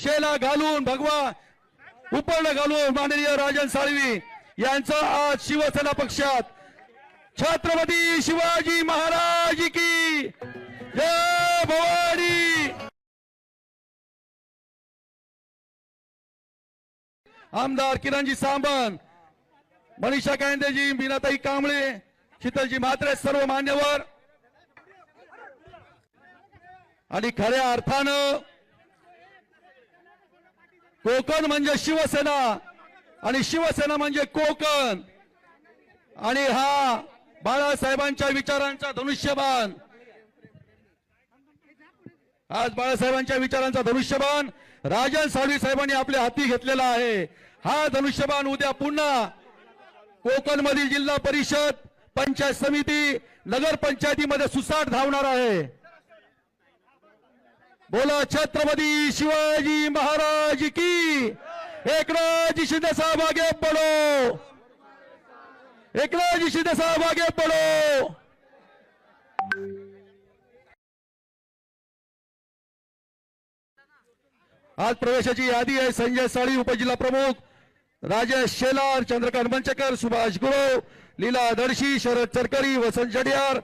शेला घालून भगवा उपर्ण घालून माननीय राजन साळवी यांचा आज शिवसेना पक्षात. छत्रपती शिवाजी महाराज की जय भवानी. आमदार किरणजी सामंत मनीषा कायंदेजी मीनाताई कांबळे शीतलजी म्हात्रे सर्व मान्यवर. आणि खऱ्या अर्थानं कोकण म्हणजे शिवसेना आणि शिवसेना म्हणजे कोकण. आणि हा बाळासाहेबांच्या विचारांचा धनुष्यबाण. आज बाळासाहेबांच्या विचारांचा धनुष्यबाण. राजन साळवी साहेबांनी आपल्या हाती घेतलेला आहे. हा धनुष्यबाण उद्या पुन्हा कोकणमधील जिल्हा परिषद पंचायत समिती नगर पंचायतीमध्ये सुसाट धावणार आहे. बोला छत्रपती शिवाजी महाराज की. एकनाथ शिंदे साहब आगे पडो एकनाथ शिंदे साहब आगे पडो आज प्रवेशाची यादी आहे संजय साळी उपजिल्हा प्रमुख राजेश शेलार चंद्रकांत मंचकर सुभाष गुरव लीला दडशी शरद चरकरी वसंत जडियार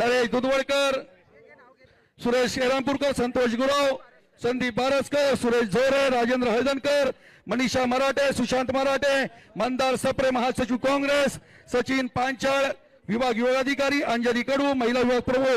नरेश दुधवडकर सुरेश एरामपूरकर संतोष गुराव संदीप बारसकर सुरेश झोरे राजेंद्र हळदणकर मनीषा मराठे सुशांत मराठे मंदार सप्रे महासचिव काँग्रेस सचिन पांचाळ विभाग योगाधिकारी अंजली कडू महिला विभाग प्रमुख.